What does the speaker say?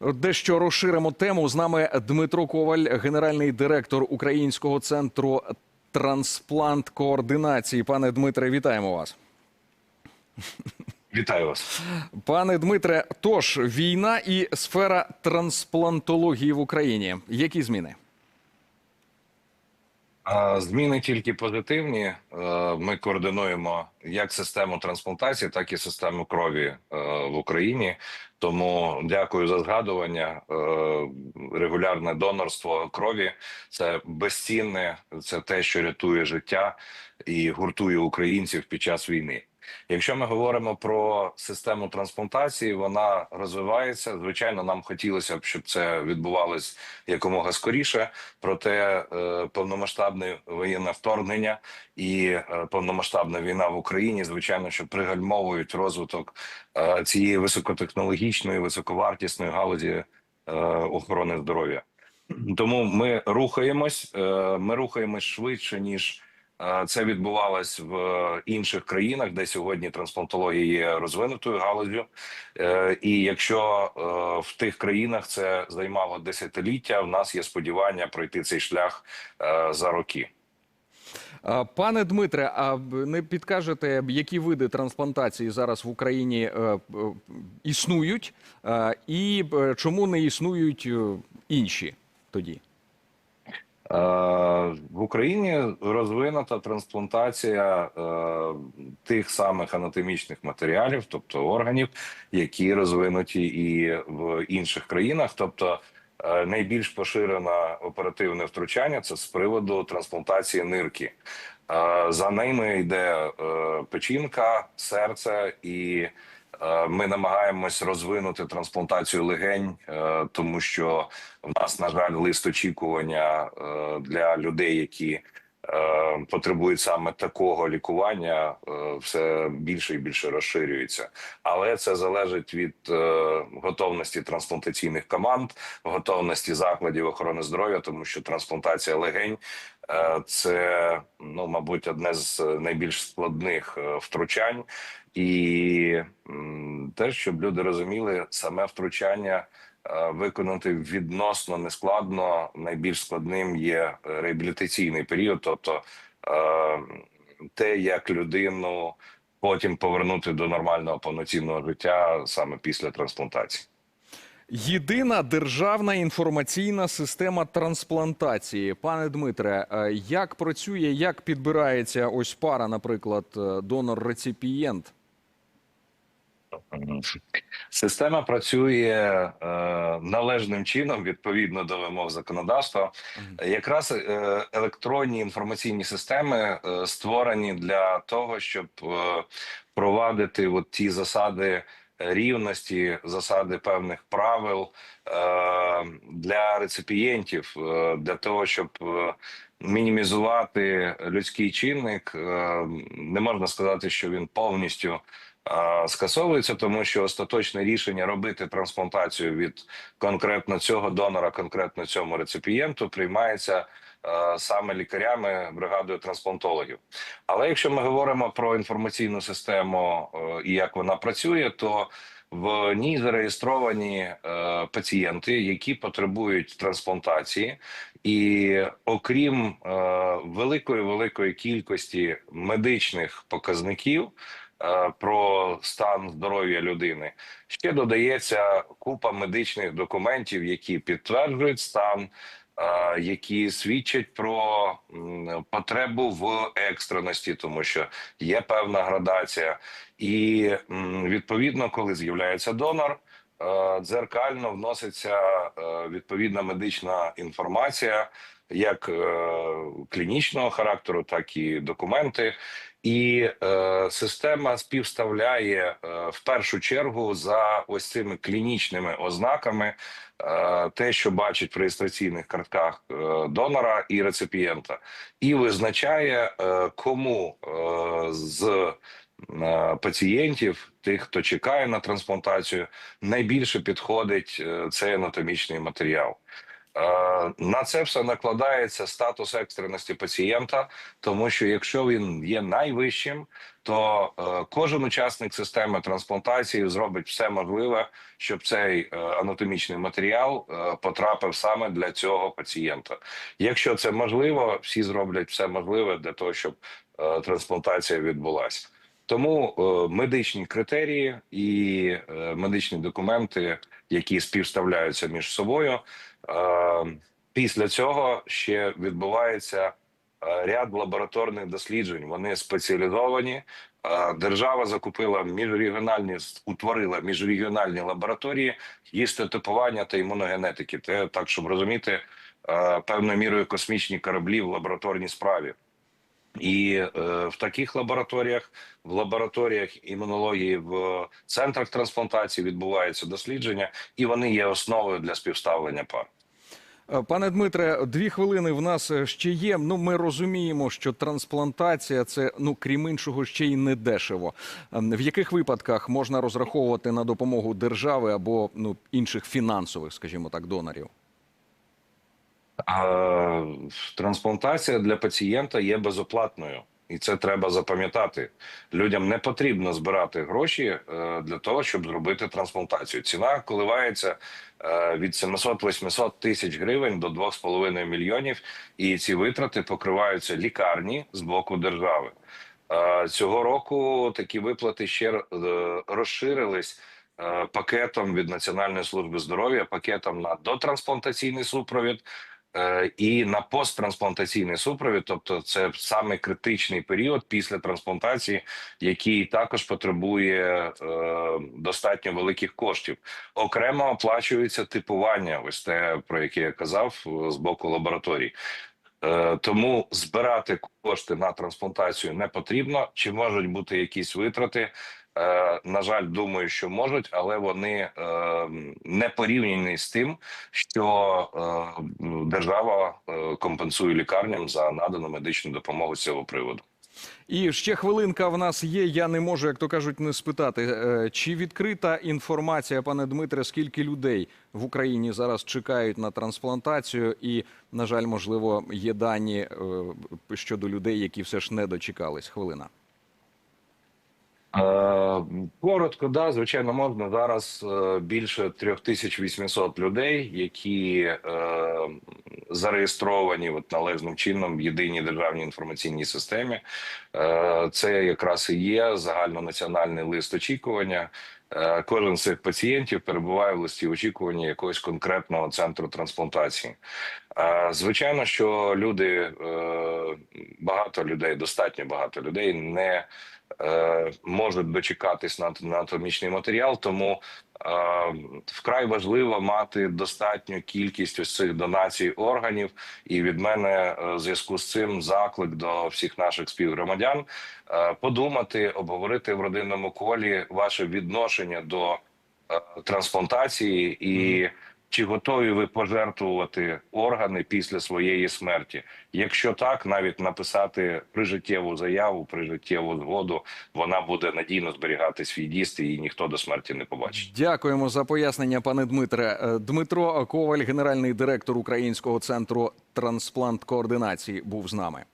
Дещо розширимо тему. З нами Дмитро Коваль, генеральний директор Українського центру трансплант координації. Пане Дмитре, вітаємо вас. Вітаю вас. Пане Дмитре, тож війна і сфера трансплантології в Україні. Які зміни? Зміни тільки позитивні. Е, Ми координуємо як систему трансплантації, так і систему крові е, в Україні. Тому дякую за згадування. Е, Регулярне донорство крові це безцінне, це те, що рятує життя і гуртує українців під час війни. Якщо ми говоримо про систему трансплантації, вона розвивається. Звичайно, нам хотілося б, щоб це відбувалось якомога скоріше. Проте е, повномасштабне воєнне вторгнення і е, повномасштабна війна в Україні, звичайно, що пригальмовують розвиток е, цієї високотехнологічної, високовартісної галузі охорони здоров'я. Тому ми рухаємось. Ми рухаємось швидше ніж. Е, Це відбувалось в інших країнах, де сьогодні трансплантологія є розвинутою галузю. Е, І якщо е, в тих країнах це займало десятиліття, в нас є сподівання пройти цей шлях е, за роки. Пане Дмитре, а не підкажете, які види трансплантації зараз в Україні е, е, існують, е, і е, чому не існують е, інші тоді? Е, В Україні розвинута трансплантація е, тих самих анатомічних матеріалів, тобто органів, які розвинуті і в інших країнах. Тобто е, найбільш поширене оперативне втручання це з приводу трансплантації нирки. За ними йде печінка, серце і. Е, Ми намагаємось розвинути трансплантацію легень, е, тому що в нас, на жаль, лист очікування е, для людей, які потребують саме такого лікування, е, все більше і більше розширюється. Але це залежить від е, готовності трансплантаційних команд, готовності закладів охорони здоров'я, тому що трансплантація легень е, це ну, мабуть, одне з найбільш складних е, втручань. І те, щоб люди розуміли, саме втручання е, виконати відносно нескладно. Найбільш складним є е, реабілітаційний період, тобто е, те, як людину потім повернути до нормального повноцінного життя саме після трансплантації. Єдина державна інформаційна система трансплантації. Пане Дмитре, е, як працює, як підбирається ось пара, наприклад, е, донор-реципієнт? Система працює е, належним чином відповідно до вимог законодавства. Якраз е, електронні інформаційні системи е, створені для того, щоб е, провадити от ті засади рівності, засади певних правил е, для реципієнтів, е, для того, щоб е, мінімізувати людський чинник. Е, не можна сказати, що він повністю скасовується, тому що остаточне рішення робити трансплантацію від конкретно цього донора, конкретно цьому реципієнту, приймається саме лікарями бригадою трансплантологів. Але якщо ми говоримо про інформаційну систему і як вона працює, то в ній зареєстровані е, пацієнти, які потребують трансплантації, і окрім е, великої великої кількості медичних показників про стан здоров'я людини, ще додається купа медичних документів, які підтверджують стан. е, Які свідчать про потребу в екстреності, тому що є певна градація, і відповідно, коли з'являється донор, е, дзеркально вноситься е, відповідна медична інформація, як е, клінічного характеру, так і документи. І е, система співставляє е, в першу чергу за ось цими клінічними ознаками е, те, що бачить в реєстраційних картках е, донора і реципієнта, і визначає, е, кому е, з е, пацієнтів, тих, хто чекає на трансплантацію, найбільше підходить е, цей анатомічний матеріал. Е, На це все накладається статус екстреності пацієнта, тому що якщо він є найвищим, то е, кожен учасник системи трансплантації зробить все можливе, щоб цей е, анатомічний матеріал потрапив саме для цього пацієнта. Якщо це можливо, всі зроблять все можливе для того, щоб трансплантація відбулася. Тому медичні критерії і медичні документи, які співставляються між собою. Е, Після цього ще відбувається е, ряд лабораторних досліджень. Вони спеціалізовані. Е, Держава закупила міжрегіональні утворила міжрегіональні лабораторії гістотипування та імуногенетики. Це так, щоб розуміти е, певною мірою космічні кораблі в лабораторній справі. І в таких лабораторіях, в лабораторіях імунології, в центрах трансплантації відбуваються дослідження, і вони є основою для співставлення пар. Е, Пане Дмитре, дві хвилини в нас е, ще є. Ну, ми розуміємо, що трансплантація це ну крім іншого ще й не дешево. Ем, В яких випадках можна розраховувати на допомогу держави або ну інших фінансових, скажімо так, донорів? А, трансплантація для пацієнта є безоплатною, і це треба запам'ятати. Людям не потрібно збирати гроші е, для того, щоб зробити трансплантацію. Ціна коливається е, від 700-800 тисяч гривень до 2,5 мільйонів, і ці витрати покриваються лікарні з боку держави. Е, Цього року такі виплати ще розширились пакетом від Національної служби здоров'я, пакетом на дотрансплантаційний супровід і на посттрансплантаційний супровід, тобто це саме критичний період після трансплантації, який також потребує е, достатньо великих коштів. Окремо оплачується типування, ось те про яке я казав е, з боку лабораторій. Е, Тому збирати кошти на трансплантацію не потрібно. Чи можуть бути якісь витрати? Е, На жаль, думаю, що можуть, але вони е, не порівняні з тим, що е, держава компенсує лікарням за надану медичну допомогу з цього приводу. І ще хвилинка в нас є. Я не можу, як то кажуть, не спитати. Чи відкрита інформація, пане Дмитре, скільки людей в Україні зараз чекають на трансплантацію? І, на жаль, можливо, є дані щодо людей, які все ж не дочекались. Хвилина. Е, Коротко, да, звичайно, можна зараз е, більше 3800 людей, які е, зареєстровані от належним чином в єдиній державній інформаційній системі. Це якраз і є загальнонаціональний лист очікування. Кожен з цих пацієнтів перебуває в листі очікування якогось конкретного центру трансплантації. Звичайно, що люди е, багато людей, достатньо багато людей не е, можуть дочекатись на на анатомічний матеріал, тому е, вкрай важливо мати достатню кількість ось цих донацій органів. І від мене в зв'язку з цим заклик до всіх наших співгромадян подумати, обговорити в родинному колі ваше відношення до трансплантації і. Чи готові ви пожертвувати органи після своєї смерті? Якщо так, навіть написати прижиттєву заяву, прижиттєву згоду, вона буде надійно зберігати свій діст, і ніхто до смерті не побачить. Дякуємо за пояснення, пане Дмитре. Е, Дмитро Коваль, генеральний директор Українського центру трансплант координації, був з нами.